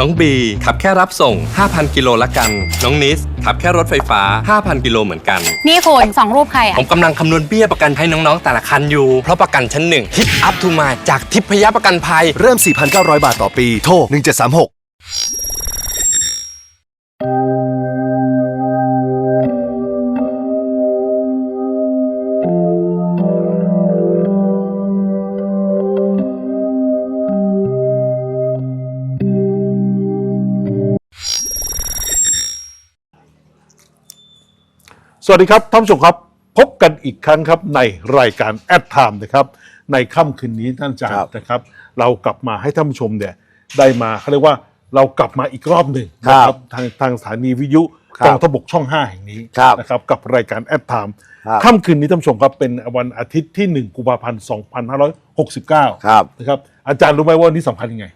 น้องบีขับแค่รับส่ง 5,000 กิโลละกัน น้องนิสขับแค่รถไฟฟ้า 5,000 กิโลเหมือนกัน นี่คุณสองรูปใครผอะมกำลังคำนวณเบี้ยประกันให้น้องๆแต่ละคันอยู่ เพราะประกันชั้นหนึ่งฮิตอัพทูมาจากทิพยประกันภัย เริ่ม 4,900 บาทต่อปี โทร 1736 สวัสดีครับท่านผู้ชมครับพบกันอีกครั้งครับในรายการแอดไทม์นะครับ ในค่ำคืนนี้ท่านอาจารครัย์บนะครับ เรากลับมาให้ท่านผู้ชมเนี่ยได้มาเขาเรียกว่าเรากลับมาอีกรอบหนึ่งครับนะทางทางสถานีวิทยุครับกองทพบกช่อง 5 แห่งนี้ครับนะครับกับรายการแอดไทม์ครับค่ำคืนนี้ท่านผู้ชมครับเป็นวันอาทิตย์ที่ 1 กุมภาพันธ์ 2569ครับนะครับอาจารย์รู้ไหมว่าวันนี้สำคัญยังไง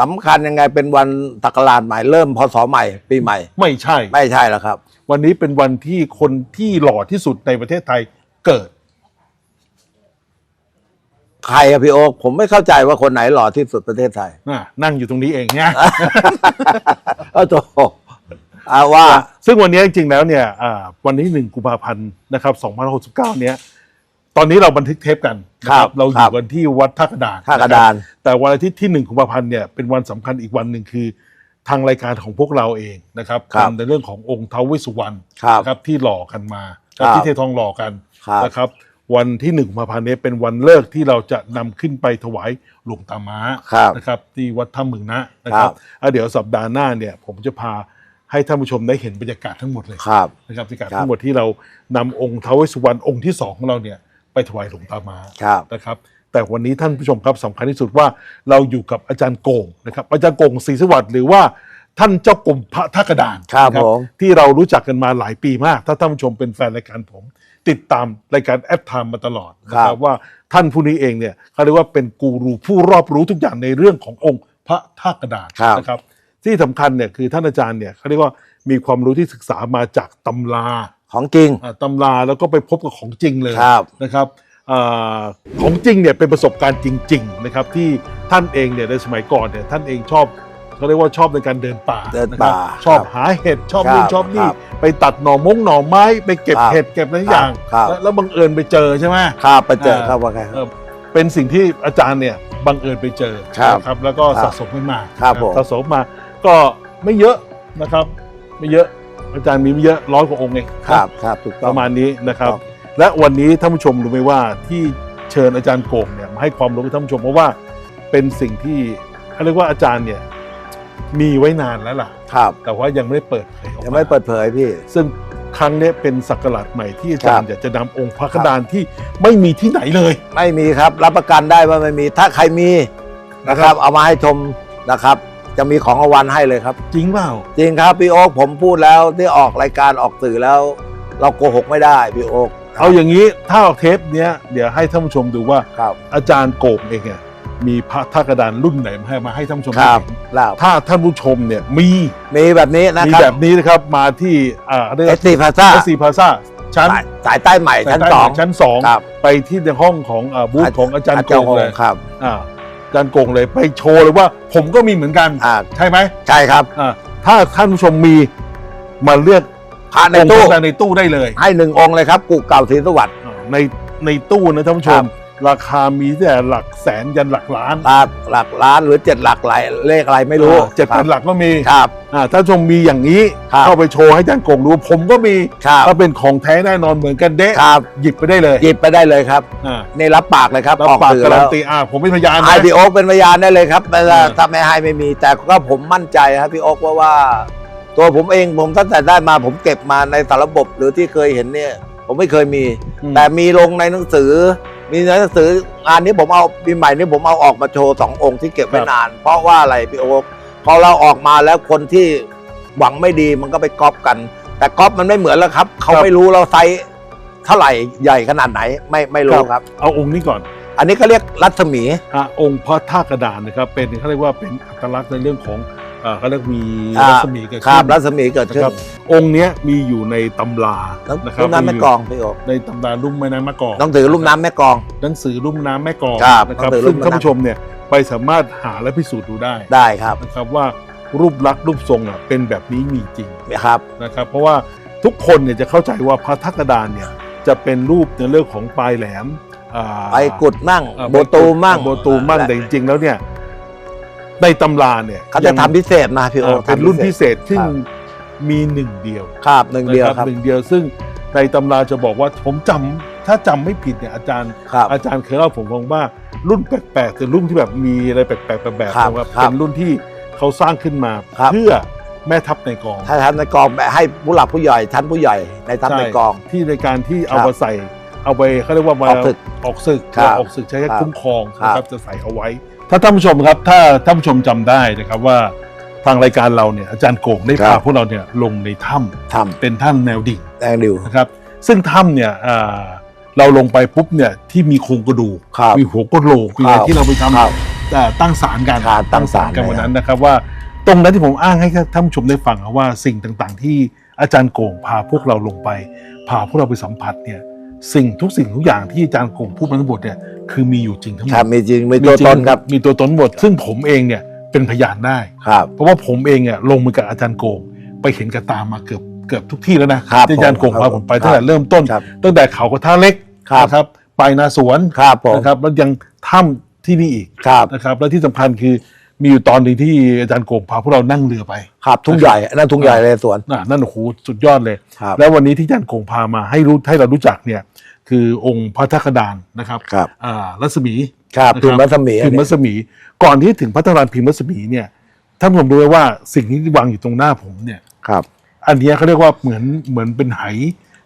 สำคัญยังไงเป็นวันตักราชใหม่เริ่มพศใหม่ปีใหม่ ไม่ใช่ไม่ใช่แล้วครับ วันนี้เป็นวันที่คนที่หล่อที่สุดในประเทศไทยเกิด ใครอะพี่โอ๊คผมไม่เข้าใจว่าคนไหนหล่อที่สุดประเทศไทยน่ะนั่งอยู่ตรงนี้เองเนี่ย เออโตอาว่า ซึ่งวันนี้จริงๆแล้วเนี่ยอ่าวันที่หนึ่งกุมภาพันธ์นะครับ2569เนี้ย ตอนนี้เราบันทึกเทปกันนะครับ เราอครัยู่บกันที่วัดท่ากระดานท่ากระดานคบแต่วันอาทิตย์ที่หนึ่งกุมภาพันธ์เนี่ยเป็นวันสำคัญอีกวันหนึ่งคือ ทางรายการของพวกเราเองนะครับครับทำในเรื่องขององค์ท้าวเวสสุวรรณครับนะครับที่หล่อกันมาครับที่เททองหล่อกันครับ นะครับ วันที่หนึ่งกุมภาพันธ์เนี้เป็นวันเลิกที่เราจะนำขึ้นไปถวายหลวงตาม้า ครับ นะครับที่วัดถ้ำเมืองนะนะครับครับอะเดี๋ยวสัปดาห์หน้าเนี่ยผมจะพาให้ท่านผู้ชมได้เห็นบรรยากาศทั้งหมดเลยครับ นะครับบรรยากาศครับ ทั้งหมดที่เรานำองค์ท้าวเวสสุวรรณองค์ที่สองของเราเนี่ยไปถวายหลวงตามาครับ นะครับ แต่วันนี้ท่านผู้ชมครับสำคัญที่สุดว่าเราอยู่กับอาจารย์โกงนะครับอาจารย์โกงศรีสวัสดิ์หรือว่าท่านเจ้ากรมพระท่ากระดานครับนะผมที่เรารู้จักกันมาหลายปีมาก ถ้าท่านผู้ชมเป็นแฟนรายการผม ติดตามรายการแอดไทม์มาตลอดนะครับว่าท่านผู้นี้เองเนี่ยเขาเรียกว่าเป็นกูรูผู้รอบรู้ทุกอย่างในเรื่องขององค์พระท่ากระดานครับ นะครับ ที่สำคัญเนี่ยคือท่านอาจารย์เนี่ยเขาเรียกว่ามีความรู้ที่ศึกษามาจากตำรา ของจริง อ่าตำราแล้วก็ไปพบกับของจริงเลยครับนะครับอา ของจริงเนี่ยเป็นประสบการณ์จริง ๆ นะครับ ที่ท่านเองเนี่ยในสมัยก่อนเนี่ยท่านเองชอบเขาเรียกว่าชอบในการเดินป่าเดินะครับป่าชอบครับหาเห็ดชอบครับนู่นชอบนี่ครับไปตัดหน่อมงหน่อไม้ไปเก็บครับเห็ดเก็บอะไรอย่างครับ แล้วแล้วบังเอิญไปเจอใช่ไหมครับไปเจอเออครับว่าไงเออเป็นสิ่งที่อาจารย์เนี่ยบังเอิญไปเจอครับนะครับ แล้วก็ครับสะสมขึ้นมาครับนะผม สะสมมาก็ไม่เยอะนะครับ ไม่เยอะอาจารย์มีไม่เยอะร้อยกว่าองค์เองครับครับถูกต้ปอง ระมาณนี้นะครับ ครับ และวันนี้ท่านผู้ชมรู้ไหมว่าที่เชิญอาจารย์โกงเนี่ยมาให้ความรู้กับท่านผู้ชมเพราะว่าเป็นสิ่งที่เขาเรียกว่าอาจารย์เนี่ยมีไว้นานแล้วล่ะ ครับแต่ว่ายังไม่ได้เปิดเผยออกยังไม่เปิดเผยพี่ ซึ่งครั้งเนี้ยเป็นสักราชใหม่ที่อาจารย์ครับอยากจะนำองค์พระกระดานที่ไม่มีที่ไหนเลย ไม่มีครับ รับประกันได้ว่าไม่มี ถ้าใครมีนะครับ เอามาให้ชมนะครับ จะมีของรางวัลให้เลยครับ จริงเปล่า จริงครับพี่โอ๊คผมพูดแล้วที่ออกรายการออกสื่อแล้ว เราโกหกไม่ได้พี่โอ๊ค เอาอย่างนี้ถ้าเอาเทปเนี้ยเดี๋ยวให้ท่านผู้ชมดูว่าครับอาจารย์โกงเองเนี่ยมีพระท่ากระดานรุ่นไหนมาให้มาให้ท่านผู้ชมคได้รับเห็นแล้วถ้าท่านผู้ชมเนี่ยมีมีแบบนี้นะมีครับ แบบนี้นะครับมาที่อ่าเรียกเอว่าสซีพาซ่าเอสซีพาซ่าชั้นสายสายใต้ใหม่ชั้นใต้สอง ชั้นสองครับ ไปที่ในห้องของอ่าบูธของอาจารย์โกงเลยครับ อ่าอาจารย์โกงเลยไปโชว์เลยว่า ผมก็มีเหมือนกันอ่า ใช่ไหม ใช่ครับ อ่าถ้าท่านผู้ชมมีมาเลือก พระในองค์ตู้พระในตู้ได้เลยให้หนึ่งองค์เลยครับกูเก่าศรีสวัสดิ์อ่าในในตู้นะท่านผู้ชครัม บ ราคามีแต่หลักแสนยันหลักล้านหลักหลักล้านหรือเจ็ดหลักหลายเลขอะไรไม่รู้อ่าเจ็ดพันหลักก็มีครับ อ่าถ้าชมมีอย่างนี้ ครับ เข้าไปโชว์ให้อาจารย์โกงดูผมก็มีครับถ้าเป็นของแท้แน่นอนเหมือนกันเด้ครับหยิบไปได้เลยหยิบไปได้เลยครับอ่านี่รับปากเลยครับแล้วออกปากสื่อการัแล้นวตีอ่าผมเป็นพยานไอนะ พี่โอ๊คเป็นพยานได้เลยครับเวลาเออถ้าไม่ให้ไม่มี แต่ก็ผมมั่นใจครับพี่โอ๊คว่าว่า ตัวผมเองผมตั้งแต่ได้มาผมเก็บมาในสารระบบหรือที่เคยเห็นเนี่ย ผมไม่เคยมี อืม แต่มีลงในหนังสือ มีในหนังสืองานนี้ผมเอาปีใหม่นี้ผมเอาออกมาโชว์สององค์ที่เก็บไว้นาน เพราะว่าอะไรพี่โอ๊คพอเราออกมาแล้วคนที่หวังไม่ดีมันก็ไปก๊อปกัน แต่ก๊อปมันไม่เหมือนแล้วครับ เขาไม่รู้เราไซส์เท่าไหร่ใหญ่ขนาดไหนไม่ไม่รู้ครับ เอาองค์นี้ก่อนอันนี้เขาเรียกรัศมีอะองค์พระท่ากระดานนะครับ เป็นเขาเรียกว่าเป็นอัตลักษณ์ในเรื่องของ อ่าเขาเรียกมีอ่ารัศมีเกิดครัขึ้บนรัศมีเกิดนะขึ้คนรับองค์เนี้ยมีอยู่ในตำราแล้วนะครัลุ่มน้ำแม่กลองพี่โอในตำราลุ่มแม่น้ำแม่กลองต้องถือลุ่มน้ำแม่กลอง หนังสือลุ่มน้ำแม่กลองครับนะครับหนังสือซึ่งลุ่มท่านน้ำผู้ชมเนี่ยไปสามารถหาและพิสูจน์ดูได้ได้ครับนะครับว่ารูปลักษณ์รูปทรงอะเป็นแบบนี้มีจริง ครับ นะครับเพราะว่าทุกคนเนี่ยจะเข้าใจว่าพระทักกระดานเนี่ยจะเป็นรูปในเรื่องของปลายแหลมอ่าไปกุดมั่งอ่าโบตูมมั่ง โบตูมมั่งแต่จริงๆแล้วเนี่ย ในตำราเนี่ยเขาจะทำพิเศษมาพี่โออ่าเป็นทำรุ่นพิเศษซึ่งครับ มีหนึ่งเดียวครับหนึ่งเดียวนะครับหนึ่งเดียวซึ่งในตำราจะบอกว่าผมจำถ้าจำไม่ผิดเนี่ยอาจารย์ ครับ อาจารย์เคยเล่าผมฟังว่ารุ่นแปลกๆแต่รุ่นที่แบบมีอะไรแปลกๆแบบครับนะครับครับเป็นรุ่นที่เขาสร้างขึ้นมาครับ เพื่อแม่ทัพในกอง ถ้าทำในกองให้ผู้หลักผู้ใหญ่ชั้นผู้ใหญ่ในทัพในกองใช่ที่ในการที่เอาครับมาใส่ เอาไปเขาเรียกว่ามาออกศึกออกศึกครับออกศึกใช้แค่ครับคุ้มครองครับนะครับจะใส่เอาไว้ ถ้าท่านผู้ชมครับถ้าท่านผู้ชมจำได้นะครับว่าทางรายการเราเนี่ยอาจารย์โกงได้ครัพาบ พวกเราเนี่ยลงในถ้ทำเป็นถ้ำแนวดิ่งำแดงดิว นะครับ ซึ่งถ้ำเนี่ยอ่าเราลงไปปุ๊บเนี่ยที่มีโครงกระดูกครับมีหัวกะโหลกมีอะไรครับที่เราไปทครับำเอ่อตั้งศาลกันครับตั้งศาลกันเลยวันนั้นนะครับว่าตรงนั้นที่ผมอ้างให้ท่านผู้ชมได้ฟังครับว่าสิ่งต่างๆ ที่อาจารย์โกงพาพวกเราลงไป พาพวกเราไปสัมผัสเนี่ย สิ่งทุกสิ่งทุกอย่างที่อาจารย์โกงพูดมาทั้งหมดเนี่ยคือมีอยู่จริงทั้งหมครับดมีจริงมีตัวจริงตนครับ มีตัวตนหมด ซึ่งผมเองเนี่ยเป็นพยานได้ ครับ เพราะว่าผมเองเนี่ยลงมือกับอาจารย์โกงไปเห็นกับตามาเกือบเกือบทุกที่แล้วนะครับที่อาจารย์โกงผมพาผมไปครับตั้งแต่เริ่มต้น ครับตั้งแต่เขากระทะเล็กครับ นะครับไปนาสวนครับผมนะครับแล้วยังถ้ำที่นี่อีกครับนะครับ และที่สำคัญคือมีอยู่ตอนหนึ่งที่อาจารย์โกงพาพวกเรานั่งเรือไป ครับทุ่งใหญ่อันนั่นทุ่งใหญ่เลยสวน น่ะนั่นโอ้โหสุดยอดเลย ครับ แล้ววันนี้ที่อาจารย์โกงพามาให้รู้ให้เรารู้จักเนี่ย คือองค์พระทักดานนะครับครับอ่ารัศมีครับนะพิมพ์รัศมีพิมพ์รัศมี ก่อนที่ถึงพระทักดานพิมพ์รัศมีเนี่ยท่านผู้ชมรู้ไหมว่าสิ่งที่วางอยู่ตรงหน้าผมเนี่ยครับ อันเนี้ยเขาเรียกว่าเหมือนเหมือนเป็นไห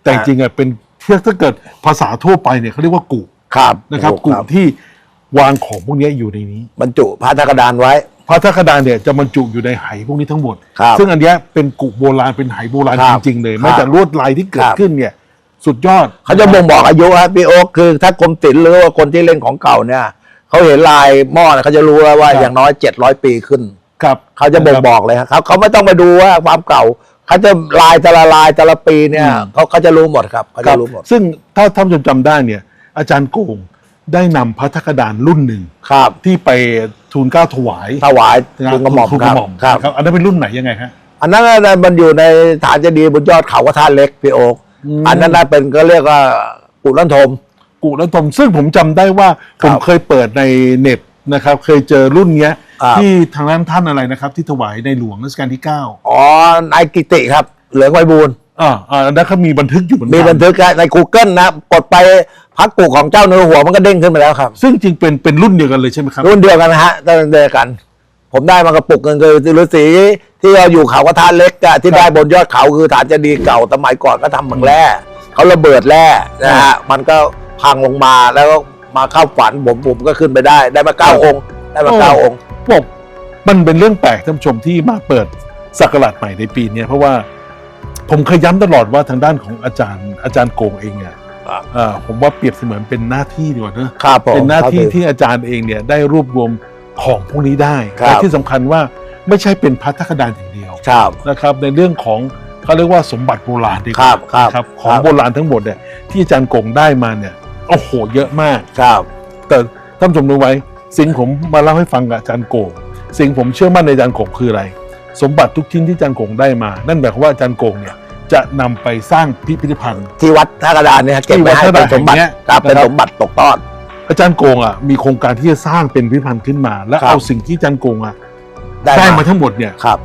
แต่จอ่าริงๆอะเป็นเทียถ้าเกิดภาษาทั่วไปเนี่ยเขาเรียกว่ากุครับนะครับถูกุที่วางของพวกเนี้ยอยู่ในนี้ บรรจุพระธกดานไว้พระทักดานเนี่ยจะบรรจุอยู่ในไหพวกนี้ทั้งหมดครับซึ่งอันเนี้ยเป็นกุโบราณเป็นไหโบราณครัจบริงๆเลยครับแม้แต่ลวดลายที่เกิคดรับขึ้นเนี่ย สุดยอด เขาจะบ่งบอกอายุครับพี่โอ๊คคือ ถ้ากรมศิลป์หรือว่าคนที่เล่นของเก่าเนี่ยเขาเห็นลายหม้อเนี่ยเขาจะรู้แล้วว่าอย่างน้อยเจ็ดร้อยปีขึ้น ครับเขาจะบ่งบอกเลยครับเขาเขาไม่ต้องไปดูว่าความเก่าเขาจะลายแต่ละลายแต่ละปีเนี่ยเขาเขาจะรู้หมดครับเขาครัจะบรู้หมดซึ่งถ้าท่านผู้ชมจำได้เนี่ย อาจารย์โกงได้นำพระทักดานรุ่นหนึ่งครับที่ไปทูลเกล้าถวายถวายนะทูลกระหม่อมทูลคกรัระบหม่อมครับนะครับอันนั้นเป็นรุ่นไหนยังไงฮะอันนั้นน่ะมันอยู่ในฐานเจดีย์บนยอดเขากระทานเล็กพี่โอ๊ค อืมอันนั้นน่ะเป็นก็เรียกว่ากุลันทม กุและทม ซึ่งผมจำได้ว่าคผรับมเคยเปิดในเน็ตนะครับ เคยเจอรุ่นเนี้ย ครับ ที่ทางด้านท่านอะไรนะครับ ที่ถวายในหลวงรัชกาลที่9อ๋อนายกิติครับ เหลืองไวบูลย์อ่าอ่าอันนั้นเขามีบันทึกอยู่เหมือนมีกับันทึกใน Google นะ กดไปพักกูของเจ้าเนื้อหัวมันก็เด้งขึ้นมาแล้วครับ ซึ่งจริงเป็นเป็นรุ่นเดียวกันเลยใช่ไหมครับ รุ่นเดียวกันนะฮะตั้งเดียวกัน ผมได้มากระปุกเงินคือฤาษีที่เราอยู่เขากระทานเล็กอะที่ได้บนยอดเขาคือฐานเจดีย์เก่าสมัยก่อนก็ทำเหมืองแร่เขาระเบิดแร่นะฮะมันก็พังลงมาแล้วก็มาเข้าฝันผมผมก็ขึ้นไปได้ ได้มาเก้าองค์ ได้มาเก้าองค์ผมมันเป็นเรื่องแปลกท่านผู้ชมที่มาเปิดสักราชใหม่ในปีเนี้ยเพราะว่าผมเคยย้ำตลอดว่าทางด้านของอาจารย์อาจารย์โกงเองเนี่ยครับอ่าผมว่าเปรียบเสมือนเป็นหน้าที่ดีกว่าเนอะครับผมเป็นหน้าที่ครับที่อาจารย์เองเนี่ยได้รวบรวม ของพวกนี้ได้ครับและที่สำคัญว่าไม่ใช่เป็นพัฒคดานอย่างเดียวครับนะครับ ในเรื่องของเขาเรียกว่าสมบัติโบราณดีกครัว่าบครับนะครับของครับโบราณทั้งหมดเนี่ยที่อาจารย์โกงได้มาเนี่ยโอ้โหเยอะมากครับ แต่ท่านผู้ชมรู้ไว้ สิ่งผมมาเล่าให้ฟังกับอาจารย์โกงสิ่งผมเชื่อมั่นในอาจารย์โกงคืออะไร สมบัติทุกชิ้นที่อาจารย์โกงได้มา นั่นหมายความว่าอาจารย์โกงเนี่ยจะนำไปสร้างพิพิธภัณฑ์ที่วัดท่ากระดานเนี่ยเก็บไว้ให้ที่วัดเป็นสมบัติท่ากระดานแห่งเนี้ยครับเป็นนะครับสมบัติตกทอด อาจารย์โกงอะมีโครงการที่จะสร้างเป็นพิพิธภัณฑ์ขึ้นมา และครับเอาสิ่งที่อาจารย์โกงอะได้ได้มามาทั้งหมดเนี่ยครับ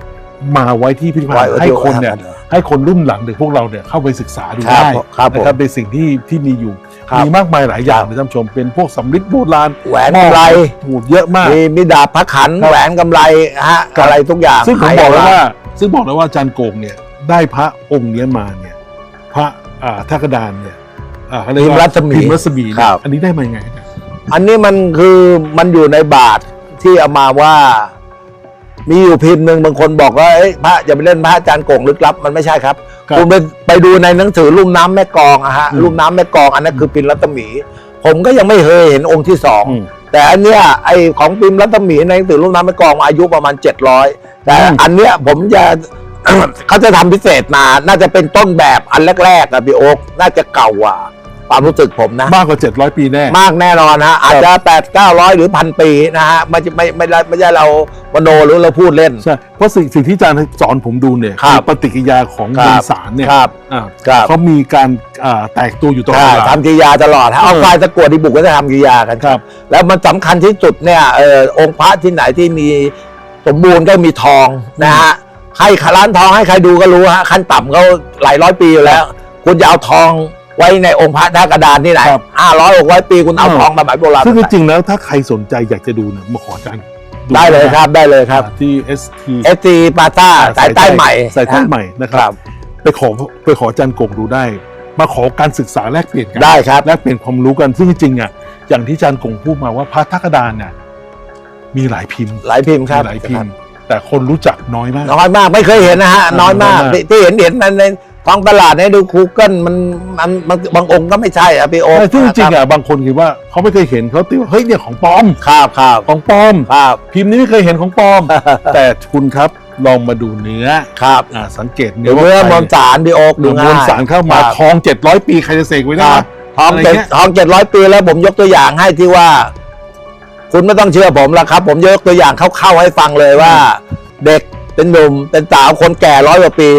มาไว้ที่พิพิธภัณไว้ฑ์ไว้ให้ที่คนเนี่ยวัดท่ากระดานให้คนรุ่นหลังหรือพวกเราเนี่ยเข้าไปศึกษาดูครับได้ครับผมนะครับในสิ่งที่ที่มีอยู่ ครับ มีมากมายหลายอย่างครับนะท่านผู้ชม เป็นพวกสำริดโบราณแหวนกำไรถูกเยอะมาก มีมีดาบพระขันครับแหวนกำไรฮะครับ อะไรทุกอย่างซึ่งผมหยบอกแล้วละว่า ซึ่งบอกแล้วว่าอาจารย์โกงเนี่ยได้พระองค์เนี้ยมาเนี่ย พระอ่าทักดานเนี่ยอ่าเขาเรียกพิมพ์ว่ารัศมีพิมพ์รัศมีเนี่ยครับ อันนี้ได้มายังไงอาจารย์ อันนี้มันคือมันอยู่ในบาทที่เอามาว่า มีอยู่พิมพ์หนึ่งบางคนบอกว่าเอ้ยพระอย่าไปเล่นพระอาจารย์โกงลึกลับ มันไม่ใช่ครับครับคุณไปไปดูในหนังสือลุ่มน้ำแม่กลองอะฮะอืม ลุ่มน้ำแม่กลองอันนั้นคือพิมพ์รัตมี ผมก็ยังไม่เคยเห็นองค์ที่สอง อืม แต่อันเนี้ยไอของพิมพ์รัตมีในหนังสือรุ่นน้ำไม่กองอายุประมาณ 700 แต่อืม อันเนี้ยผมจะ เขาจะทำพิเศษมา น่าจะเป็นต้นแบบอันแรกๆอะพี่โอ๊กน่าจะเก่ากว่า ความรู้สึกผมนะ มากกว่า 700 ปีแน่ มากแน่นอนฮะอาจจะแปดเก้าร้อยหรือพันปีนะฮะไม่ใช่ไม่ไม่ไม่ไม่ใช่เรามโนหรือเราพูดเล่น ใช่ เพราะสิ่งสิ่งที่อาจารย์สอนผมดูเนี่ยครับอปฏิกิริยาของคมรับวลสารเนี่ยครับอ่าครับ เขามีการอ่าแตกตัวอยู่ตลอดใช่เวลา ทำกิริยาตลอดฮะเอาเออควายตะกรวดดีบุกก็จะทำกิริยากันครับ แล้วมันสำคัญที่สุดเนี่ยเออองค์พระที่ไหนที่มีสมบูรณ์ก็มีทองนะฮะให้ร้านทองให้ใครดูก็รู้ฮะขั้นต่ำเขาหลายร้อยปีอยู่แล้ว คุณจะเอาทอง ไว้ในองค์พระท่ากระดานที่ไหนครับ ห้าร้อยหกร้อยปีคุณเอาเออทองมาหมายโบราณซึ่งจมาใส่ริงๆแล้วถ้าใครสนใจอยากจะดูเนี่ยมาขออาจารย์ได้เลยครับได้เลยครับที่ ST เอสตีปาต้าสายใต้ใหม่สายใต้ใหม่นะคครัรับบไปขอไปขออาจารย์กงดูได้ มาขอการศึกษาแลกเปลี่ยนกัได้ครับ แลกเปลี่ยนความรู้กันซึ่งจริงๆอะอย่างที่อาจารย์กงพูดมาว่าพระทักกระดานเนี่ยมีหลายพิมพ์หลายพิมพ์ครับมีหลายพิมพ์ แต่คนรู้จักน้อยมาก น้อยมากไม่เคยเห็นนะฮะน้อยมากน้อยมาก ที่ที่เห็นเห็นในใน ท้องตลาดเนี่ยดูคูเกิลมันมันมันบางองค์ก็ไม่ใช่อะพี่โอ๊คแต่ซึ่งจริงๆอะบางคนคิดว่าเขาไม่เคยเห็นเขาติว่าเฮ้ยเนี่ยของปลอมครับครับของปลอมครับพิมพ์นี้ไม่เคยเห็นของปลอม แต่คุณครับลองมาดูเนื้อครับอ่าสังเกตเดี๋ยวเมื่อมวลสารพี่โอ๊คดูดูมง่ายวลสารเข้ามาครับทองเจ็ดร้อยปีใครจะเสกไว้คได้รับทองอะไรเจ็ดเงี้ยทองเจ็ดร้อยปีแล้วผมยกตัวอย่างให้ที่ว่า คุณไม่ต้องเชื่อผมแล้วครับ ผมยกตัวอย่างเข้าๆให้ฟังเลยว่า เด็กเป็นหนุ่มเป็นสาวคนแก่ร้อยกว่าปี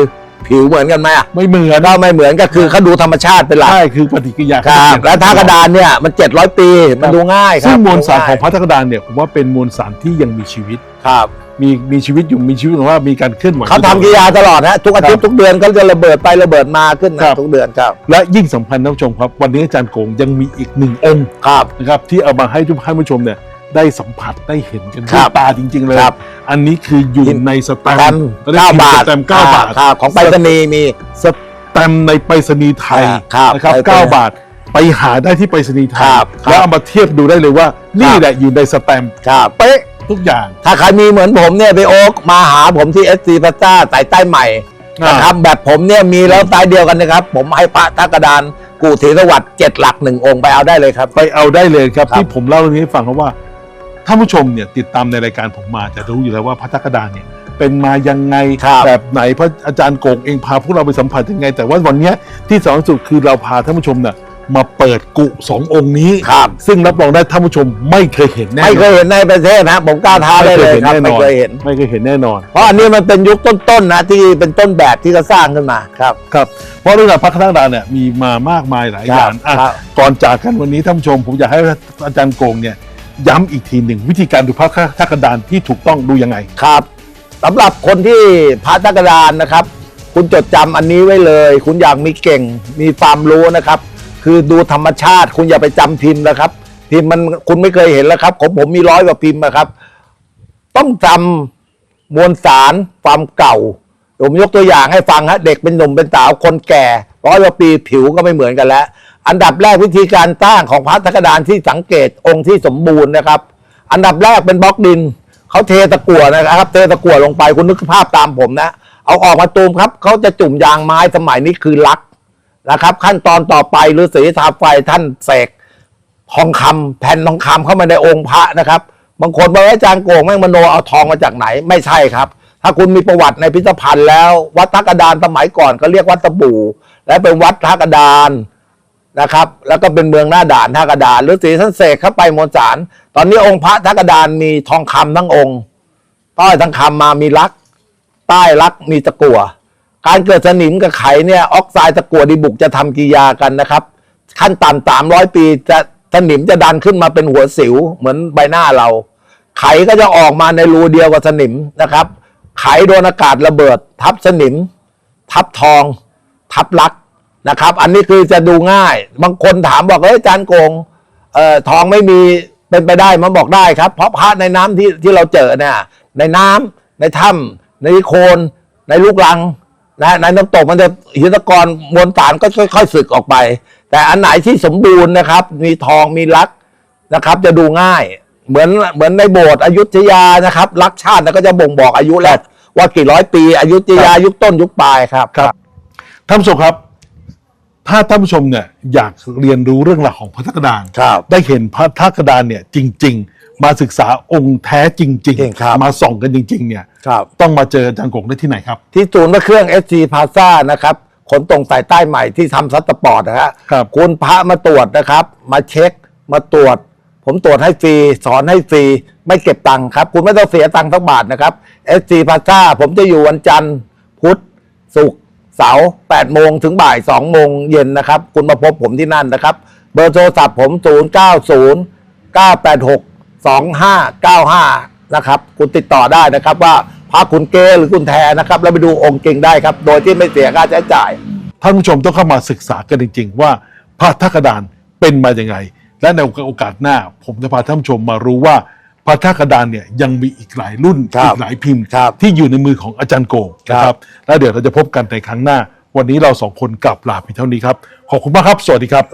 ผิวเหมือนกันไหมอะไม่เหมือนก็ไม่เหมือนก็คือเขาดูธรรมชาติเป็นหลักใช่คือปฏิกิริยาครับแล้วท่ากระดานเนี่ยมันเจ็ดร้อยปีมันดูง่ายครับซึ่งมวลสารของดูพระทักกระดานเนี่ยผมว่าเป็นมวลสารที่ยังมีชีวิตง่ายครับมีมีชีวิตอยู่มีชีวิตของว่ามีการเคลื่อนไหวเขาทำกิริยาตลอดนะทุกอาทิตย์ทุกเดือนก็จะระเบิดไประเบิดมาขึ้นครันะบทุกเดือนครับ และยิ่งสำคัญท่านผู้ชมครับ วันนี้อาจารย์โกงยังมีอีกหนึ่งองค์ครับนะครับที่เอามาให้ทุกท่านผู้ชมเนี่ย ได้สัมผัสได้เห็นกันครัด้วยบตาจริง ๆ เลย ครับอันนี้คืออยู่ในสแตมแตมป์เก้าบาท สแตมป์เก้าบาท ครับของไปรษณีย์มี สแตมป์ในไปรษณีย์ไทยครับนะครับไปเก้าไปบาทไปหาได้ที่ไปรษณีย์ไทคยรับครับแล้วเอามาเทียบดูได้เลยว่า นี่ครับแหละอยู่ในสแตมป์ครับ เป๊ะทุกอย่าง ถ้าใครมีเหมือนผมเนี่ยไปโอ๊กมาหาผมที่เอสซีพัต้าสายใต้ใหม่อ่าน นะครับแบบผมเนี่ยมีแล้วสายเดียวกันนะครับ ผมให้พระทักกระดานกูเทสวัสดิ์เจ็ดหลักหนึ่งองค์ไปเอาได้เลยครับ ไปเอาได้เลยครับครับ ที่ผมเล่าเรื่องนี้ให้ฟังเพราะว่าท่านผู้ชมเนี่ยติดตามในรายการผมมาจะรู้อยู่แล้วว่าพระทักกระดานเนี่ยเป็นมายังไงครับแบบไหนพระอาจารย์โกงเองพาพวกเราไปสัมผัสยังไง แต่ว่าวันเนี้ยที่สำคัญที่สุดคือเราพาท่านผู้ชมเนี่ยมาเปิดกุสององค์นี้ครับ ซึ่งรับรองได้ท่านผู้ชมไม่เคยเห็นแน่นอนไม่เคยเห็นในประเทศนะผมกล้าท้าได้เลยครับไม่เคยเห็นไม่เคยเห็นแน่นอน เพราะอันนี้มันเป็นยุคต้นๆนะที่เป็นต้นแบบที่เขาสร้างขึ้นมาครับครับเพราะเรื่องราวพระทักกระดานเนี่ยมีมามากมายหลายอย่างครับอะครับก่อนจากกันวันนี้ท่านผู้ชมผมอยากให้อาจารย์โกงเนี่ย ย้ำอีกทีหนึ่งวิธีการดูพระทักกระดานที่ถูกต้องดูยังไง ครับสำหรับคนที่พระทักกระดานนะครับ คุณจดจำอันนี้ไว้เลย คุณอยากมีเก่ง มีความรู้นะครับ คือดูธรรมชาติ คุณอย่าไปจำพิมพ์นะครับ พิมพ์มันคุณไม่เคยเห็นแล้วครับของผมมีร้อยกว่าพิมพ์นะครับ ต้องจำมวลสารความเก่า ผมยกตัวอย่างให้ฟังฮะเด็กเป็นหนุ่มเป็นสาวคนแก่ร้อยกว่าปีผิวก็ไม่เหมือนกันแล้ว อันดับแรกวิธีการสร้างของพระทักดานที่สังเกตองค์ที่สมบูรณ์นะครับ อันดับแรกเป็นบล็อกดินเขาเทตะกั่วนะครับ เทตะกั่วลงไปคุณนึกภาพตามผมนะ เอาออกมาตูมครับเขาจะจุ่มยางไม้สมัยนี้คือลักนะครับ ขั้นตอนต่อไปฤาษีทาไฟท่านเสกทองคำแผ่นทองคำเข้ามาในองค์พระนะครับ บางคนบอกว่าอาจารย์โกงแม่งมโนเอาทองมาจากไหนไม่ใช่ครับ ถ้าคุณมีประวัติในพิพิธภัณฑ์แล้ว วัดทักกระดานสมัยก่อนก็เรียกวัดตะบูและเป็นวัดทักกระดาน นะครับ แล้วก็เป็นเมืองหน้าด่านทักกระดาน หรือสีท่านเสกเข้าไปมวลสาร ตอนนี้องค์พระทักกระดานมีทองคำทั้งองค์ใต้ทองคำมามีลัก ใต้ลักมีตะกั่วการเกิดสนิมกับไขเนี่ยออกไซด์ตะกั่วดีบุกจะทำกิริยากันนะครับ ขั้นต่ำสามร้อยปีจะสนิมจะดันขึ้นมาเป็นหัวสิวเหมือนใบหน้าเรา ไขก็จะออกมาในรูเดียวกับสนิมนะครับ ไขโดนอากาศระเบิด ทับสนิม ทับทอง ทับลัก นะครับ อันนี้คือจะดูง่าย บางคนถามบอกเอ้ยอาจารย์โกงเอ่อทองไม่มีเป็นไปได้มันบอกได้ครับ เพราะพระในน้ำที่ที่เราเจอเนี่ยในน้ำในถ้ำในโคลนในลูกลังนะในน้ำตกมันจะหินตะกอนมวลสารก็ค่อยๆสึกออกไป แต่อันไหนที่สมบูรณ์นะครับ มีทองมีลักนะครับ จะดูง่าย เหมือนเหมือนในโบสถ์อยุธยานะครับลักชาติแล้วก็จะบ่งบอกอายุแล้วว่ากี่ร้อยปีอยุธยายุคต้นยุคปลายครับครับท่านผู้ชมครับ ถ้าท่านผู้ชมเนี่ยอยากเรียนรู้เรื่องราวของพระทักดานครับ ได้เห็นพระทักดานเนี่ยจริง ๆ มาศึกษาองค์แท้จริงจริงครับ มาส่องกันจริง ๆ เนี่ยครับ ต้องมาเจออาจารย์กงได้ที่ไหนครับ ที่ศูนย์พระเครื่อง SG Plaza นะครับ ขนตรงสายใต้ใหม่ที่ทำซัตสปอร์ตนะฮะครับคุณพระมาตรวจนะครับ มาเช็คมาตรวจ ผมตรวจให้ฟรีสอนให้ฟรี ไม่เก็บตังค์ครับ คุณไม่ต้องเสียตังค์สักบาทนะครับ SG Plaza ผมจะอยู่วันจันทร์พุธศุกร์ เสาร์8โมงถึงบ่าย2โมงเย็นนะครับ คุณมาพบผมที่นั่นนะครับ เบอร์โทรศัพท์ผม 0 9 0 9 8 6 2 5 9 5 นะครับ คุณติดต่อได้นะครับว่าพระคุณเกหรือคุณแทนะครับ แล้วไปดูองค์เก่งได้ครับ โดยที่ไม่เสียค่าใช้จ่าย ท่านผู้ชมต้องเข้ามาศึกษากันจริง ๆ ว่าพระทักดานเป็นมาอย่างไง และในโอกาสหน้า ผมจะพาท่านผู้ชมมารู้ว่า พระทักดานเนี่ยยังมีอีกหลายรุ่นครับอีกหลายพิมพ์ ครับที่อยู่ในมือของอาจารย์โกนะคครัรับบแล้วเดี๋ยวเราจะพบกันในครั้งหน้า วันนี้เราสองคนกลับลาเพียงเท่านี้ครับ ขอบคุณมากครับ สวัสดีครับ